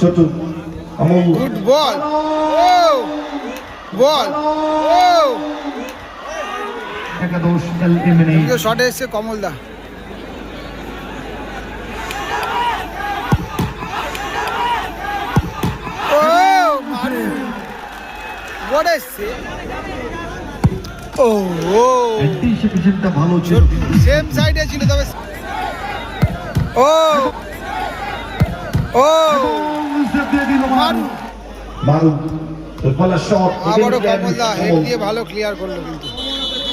Chhotu good ball ও বল ও একাদশ eliminate শটে এসছে ও মারু বড় এসছে ও ও অ্যান্টিসিপেশনটা ভালো ছিল। সেম সাইডে ছিল তবে ও ও সেভ দিয়ে দিল মারু মারু ফুটবলার শট আবারও কমলদা হেড দিয়ে ভালো ক্লিয়ার করল কিন্তু।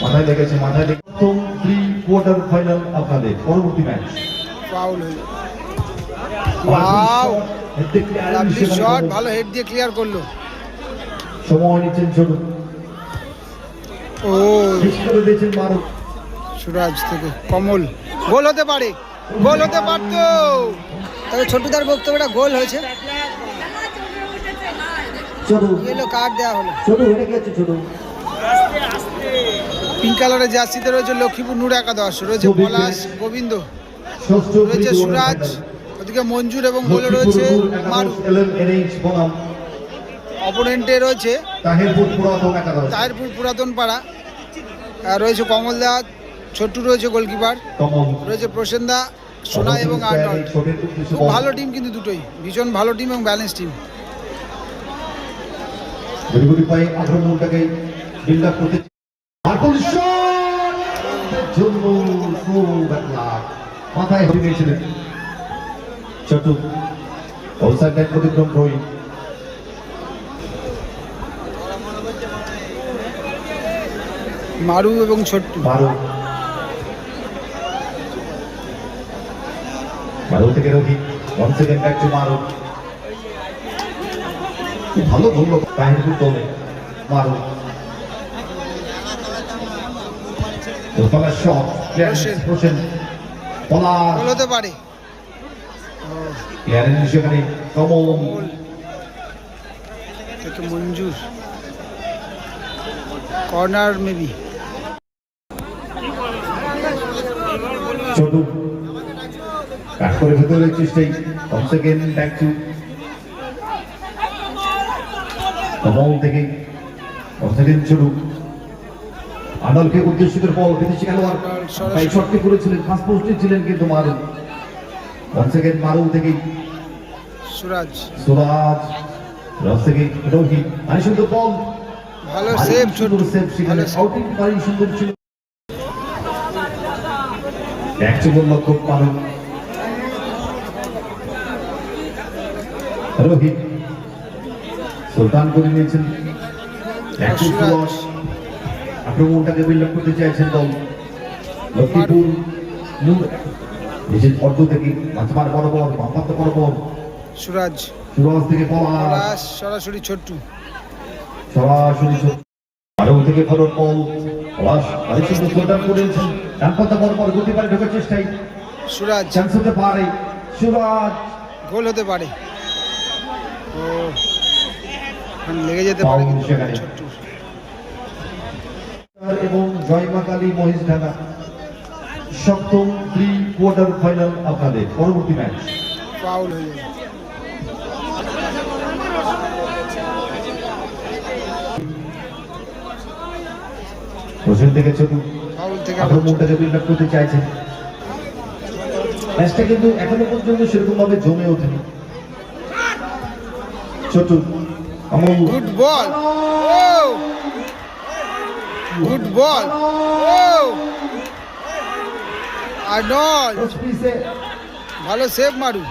মাথায় লেগেছে মাথায় লেগে প্রথম থ্রি কোয়ার্টার ফাইনাল আপনাদের পরবর্তী ম্যাচ ফাউল হয়ে ওয়াও লাভলি শট ভালো হেড দিয়ে ক্লিয়ার করল। সময় নিচ্ছেন ছোট। ও। করে দিয়েছেন মারু সুরাজ থেকে কমল। গোল হতে পারে। গোল হতে পারতো। তবে ছোটদার বক্তব্যটা গোল হয়েছে। ছোট এলো কার্ড দেওয়া হলো। ছোট হেরে গেছে ছোট পিঙ্ক কালারের জার্সিতে রয়েছে লক্ষ্মীপুর নূর একাদশ রয়েছে পলাশ গোবিন্দ। রয়েছে সুরাজ ওদিকে মঞ্জুর এবং গোলে রয়েছে মারু। অপোনেন্টে রয়েছে তাহিরপুর পুরাতন পাড়া। আর রয়েছে কমলদা ছোট্টু রয়েছে গোলকিপার। কমল রয়েছে প্রসেনদা সোনা এবং আর্নল্ড। খুব ভালো টিম কিন্তু দুটোই। ভীষণ ভালো টিম এবং ব্যালেন্স টিম গুড়ি পাই আক্রমণটাকে বিল্ড আপ করতে জন্য মাথায় হয়ে গিয়েছিলেন অতিক্রম মারু এবং ছোট্টু। বারো বারো থেকে Rohit one second back to Maro. খুব ভালো ধরলো। তাহিরপুর দলে মারো। দোতলার শট হোসেন। হোসেন পলাশ পারে। প্লেয়ারের সেখানে কমল। থেকে মঞ্জুর। Corner maybe. ছোট কাট করে ভেতরে চেষ্টাই। ব্যাক টু কমল থেকে সেকেন্ড ছোট আনালকে উদ্দেশ্য করে বল বিদেশি খেলোয়াড় তাই শটটি করেছিলেন ফার্স্ট পোস্টে ছিলেন কিন্তু মারু ওয়ান সেকেন্ড মারু থেকে সুরাজ। সুরাজ রাজ থেকে রোহিত। মানে সুন্দর বল। ভালো সেভ ছোট্টু। সেভ সেখানে। আউটিং পারি সুন্দর ছিল। একশো বল লক্ষ্য মারু রোহিত। সুলতান করে নিয়েছেন। একশো সুরাজ। আক্রমণটাকে বিল্ড করতে চাইছেন দল লক্ষ্মীপুর নিজের অর্ধ থেকে মাঝমার বরাবর বামপাত্র বরাবর। সুরাজ। সুরজ থেকে পলাশ। সরাসরি ছোট্টু। সরাসরি। থেকে ফরন বল। পলাশ আরেকটু সুলতান করেছেন ডান পাতা বরাবর গতি পারে ঢোকার চেষ্টায়। সুরাজ। চান্স হতে পারে। সুরাজ। গোল হতে পারে। ও লেগে যেতে পারে কিন্তু। এবং জয়মা কালী মহিষ ঢাকা সপ্তম প্রি কোয়ার্টার ফাইনাল আপনাদের পরবর্তী ম্যাচ। ফাউল হয়ে হোসেন থেকে ছোট করতে চাইছেন ম্যাচটা কিন্তু এখনও পর্যন্ত সেরকম ভাবে জমে ওঠেনি। ছোট গুড বল ও গুড বল ও আর্নল্ড ভালো সেভ মারু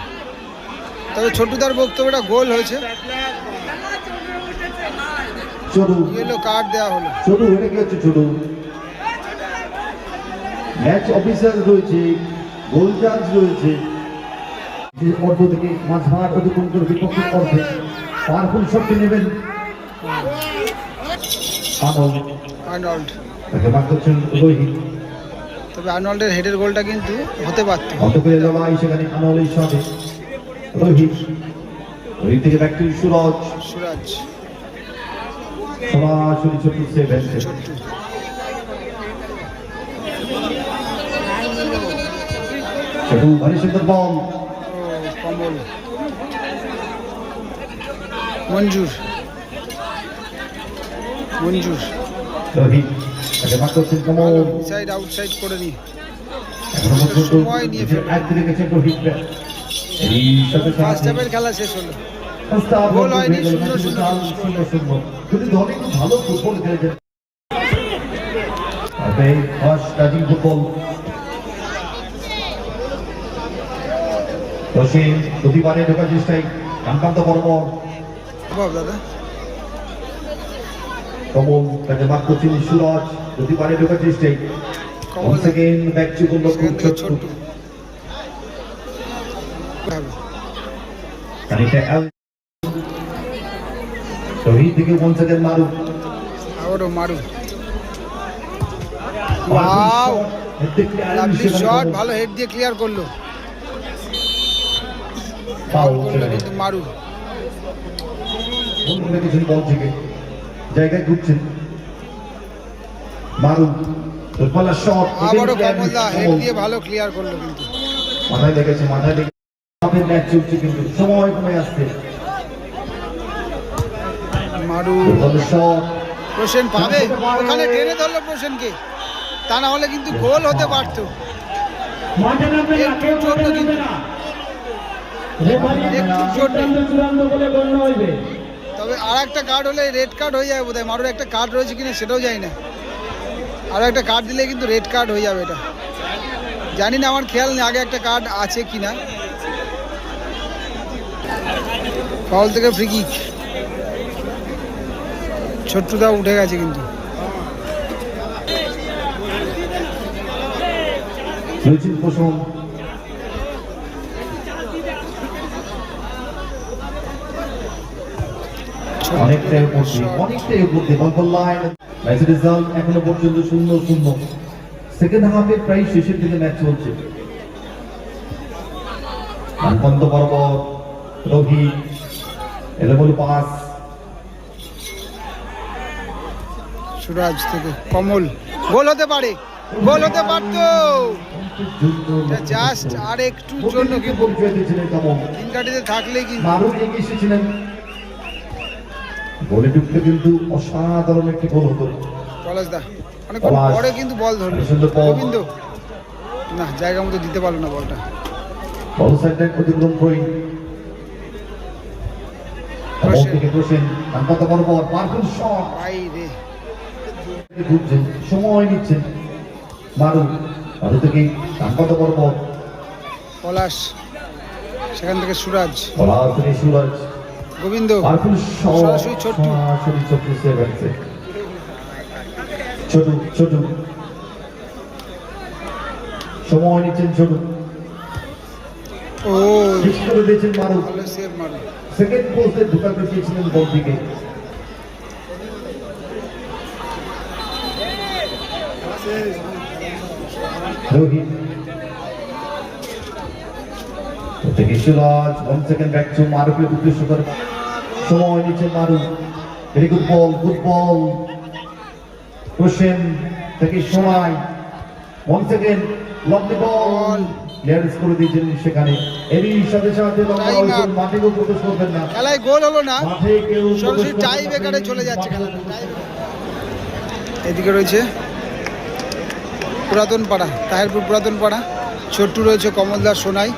তবে ছোটুদার বক্তব্যটা গোল হয়েছে ইয়েলো কার্ড দেওয়া হলো ছোট হেরে গেছে ছোট ম্যাচ অফিসার রয়েছে গোল চার্জ রয়েছে অর্ধ থেকে মাঝমাঠ অতিক্রম করে বিপক্ষের অর্ধে পাওয়ারফুল শক্তি নেবেন। আর্নল্ড তবে আর্নল্ডের হেডের গোলটা কিন্তু হতে পারত। করে লড়াই সেখানে সাথে রোহিত রোহিত থেকে ব্যাক টু সুরজ। সুরাজ। সরাসরি ছোট্ট সেভেন ছোট্টু। ছোট ভারী সুন্দর কমল মঞ্জুর। মঞ্জুর। সাইড আউটসাইড করে নি সময় নিয়ে ফার্স্ট হাফের খেলা শেষ হলো। গোল হয়নি, ভালো ফুটবল খেলেছেন ফুটবল রশিদ প্রতিবারে ঢোকার চেষ্টায় কান্তান্ত বর্মন দাদা। কমল তাকে মার করছেন সুরজ প্রতিবারে ঢোকার চেষ্টায় কমল Once again, back to goal of সেখান থেকে ছোট্ট ছোট্ট খানিকটা out. রোহিত থেকে once again মারুফ আবারও মারু ওয়াও লাভলি শট ভালো হেড দিয়ে ক্লিয়ার করল। ফাউল করল কিন্তু মারু কিছু বল থেকে জায়গায় ঘুরছেন মারু দুর্বলা শট আবারও কমলদা হেড দিয়ে ভালো ক্লিয়ার করল কিন্তু। মাথায় লেগেছে মাথায় লেগেছে আমাদের ম্যাচ চলছে কিন্তু সময় কমে আসছে। মারু দুর্বল শট প্রসেন পাবে? ওখানে টেনে ধরলো প্রসেনকে। তা না হলে কিন্তু গোল হতে পারতো। মাঠে নামবে না কেউ একটু মাঠে জন্য নামবে না। রেফারি একটু জন্য। তবে আর একটা কার্ড হলে রেড কার্ড হয়ে যাবে বোধহয়। মারুর একটা কার্ড রয়েছে কিনা সেটাও জানি না। আর একটা কার্ড দিলে কিন্তু রেড কার্ড হয়ে যাবে এটা। জানি না, আমার খেয়াল নেই আগে একটা কার্ড আছে কিনা। ফাউল থেকে ফ্রি কিক ছোট্টুদা উঠে গেছে কিন্তু। অনেকটাই উপরে অনেকটাই উপরে বল লাইন ম্যাচের রেজাল্ট এখনও পর্যন্ত শূন্য শূন্য। সেকেন্ড হাফে প্রায় শেষের দিকে ম্যাচ চলছে। মানপন্ত বরাবর রোহিত এলেবল পাস সুরাজ থেকে কমল গোল হতে পারে গোল হতে পারতো। জাস্ট আর একটু জন্য কি কিন্তু থাকলেই কিন্তু গোলে ঢুকলে কিন্তু অসাধারণ একটি গোল হতো। অনেকক্ষণ পরে কিন্তু বল ধরলো। সুন্দর না জায়গা মতো দিতে পারল না বলটা। বল অতিক্রম করি। সময় নিচ্ছেন মারু। মারু থেকে পলাশ সেখান থেকে সুরাজ। থেকে সুরাজ। গোবিন্দ সরাসরি ছোট্টু। ছোট ছোট সময় নিচ্ছেন ছোট ও করে দিয়েছেন মারো। সেকেন্ড পোস্টে ঢুকাতে চেয়েছিলেন বল দিকে রোহিত। থেকে Siraj one second back to মারুকে উদ্দেশ্য করে। সময় নিচ্ছে Maru very good ball good ball Hossain থেকে সময়। One second lovely ball clearance করে দিয়েছেন সেখানে। এরই সাথে সাথে লম্বা হয়েছেন মাঠে কেউ প্রবেশ করবেন না। খেলায় গোল হলো না। মাঠে কেউ সরাসরি টাই বেকারে চলে যাচ্ছে খেলা এদিকে রয়েছে পুরাতন পাড়া তাহেরপুর পুরাতন পাড়া। ছোট্টু রয়েছে কমলদার সোনাই।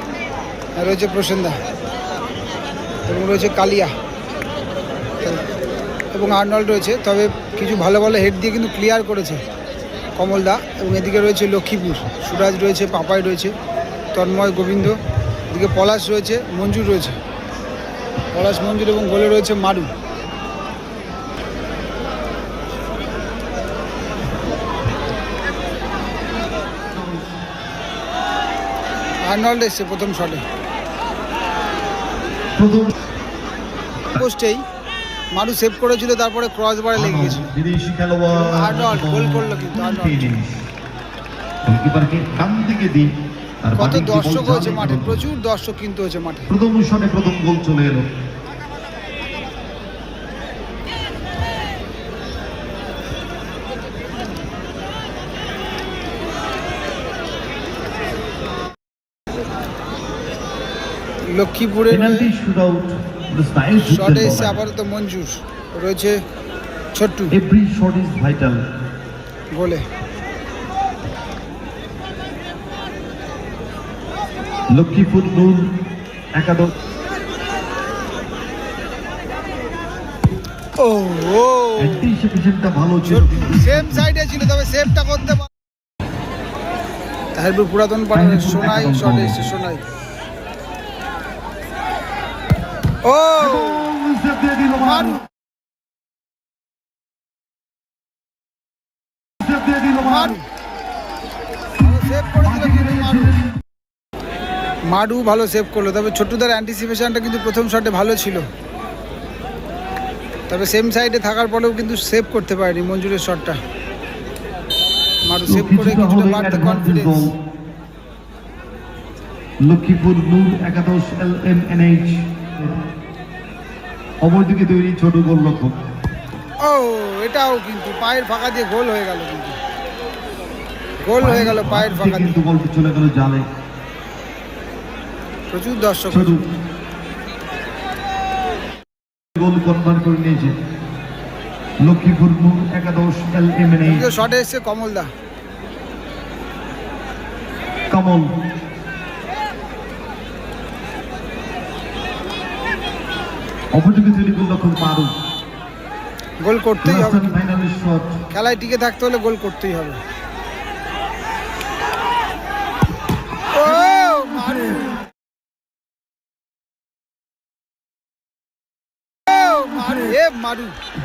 রয়েছে প্রসেনদা এবং রয়েছে কালিয়া। এবং আর্নল্ড রয়েছে, তবে কিছু ভালো ভালো হেড দিয়ে কিন্তু ক্লিয়ার করেছে কমলদা এবং এদিকে রয়েছে লক্ষ্মীপুর, সুরাজ রয়েছে, পাপাই রয়েছে, তন্ময় গোবিন্দ, এদিকে পলাশ রয়েছে মঞ্জুর রয়েছে। পলাশ মঞ্জুর এবং গোলে রয়েছে মারু। আর্নল্ড এসছে প্রথম শটে পোস্টেই মারু সেভ করেছিল তারপরে ক্রস বারে লেগে গেছে বিদেশি খেলোয়াড় আর্নল্ড গোল করল কিন্তু কত দর্শক হয়েছে মাঠে প্রচুর দর্শক কিন্তু হয়েছে মাঠে। প্রথম মিশনে প্রথম গোল চলে এলো। লক্ষ্মীপুরের শুট এসছে আপাতত মঞ্জুর। রয়েছে ছোট্টু। গোলে। লক্ষ্মীপুর নূর একাদশ। ও ও। অ্যান্টিসিপেশনটা ভালো ছিল। সেম সাইডে ছিল তবে সেভটা করতে পার। তাহিরপুর পুরাতন পাড়ার সোনাই শটে। এসছে সোনাই ও সেভ দিয়ে দিল মারু। মারু সেভ দিয়ে দিল মারু সেভ করে দিল কিন্তু মারু মাডু ভালো সেভ করল তবে ছোট্টুদার অ্যান্টিসিপেশনটা কিন্তু প্রথম শটে ভালো ছিল। তবে সেম সাইডে থাকার পরেও কিন্তু সেভ করতে পারেনি মঞ্জুরের শটটা মারু সেভ করে কিছুটা বাড়তে কনফিডেন্স। লক্ষ্মীপুর নূর একাদশ এল এম এন এইচ অপরদিকে তৈরি ছোট গোলরক্ষক ও এটাও কিন্তু পায়ের ফাঁকা দিয়ে গোল হয়ে গেল কিন্তু। গোল হয়ে গেল পায়ের ফাঁকা কিন্তু বলটি চলে গেল জালে। প্রচুর দর্শক গোল কনভার্ট করে নিয়েছে। লক্ষ্মীপুর নূর একাদশ এল এম এন শটে এসছে কমলদা। কমল। অপরদিকে তৈরি গোলরক্ষক মারু গোল করতেই হবে। খেলায় টিকে থাকতে হলে গোল করতেই হবে। ও মারু।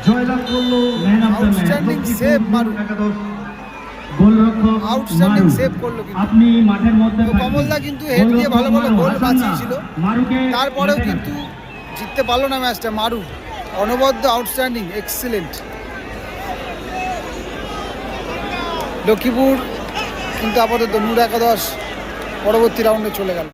জয়লাভ করল man of the match outstanding save Maru. একাদশ। গোলরক্ষক আউটস্ট্যান্ডিং সেভ করল কিন্তু। আপনি মাঠের মধ্যে কমলদা কিন্তু হেড দিয়ে ভালো ভালো গোল বাঁচিয়েছিল। তারপরেও কিন্তু জিততে পারল না ম্যাচটা, মারু। অনবদ্য আউটস্ট্যান্ডিং এক্সিলেন্ট লক্ষ্মীপুর কিন্তু আপাতত নূর একাদশ, পরবর্তী রাউন্ডে চলে গেল।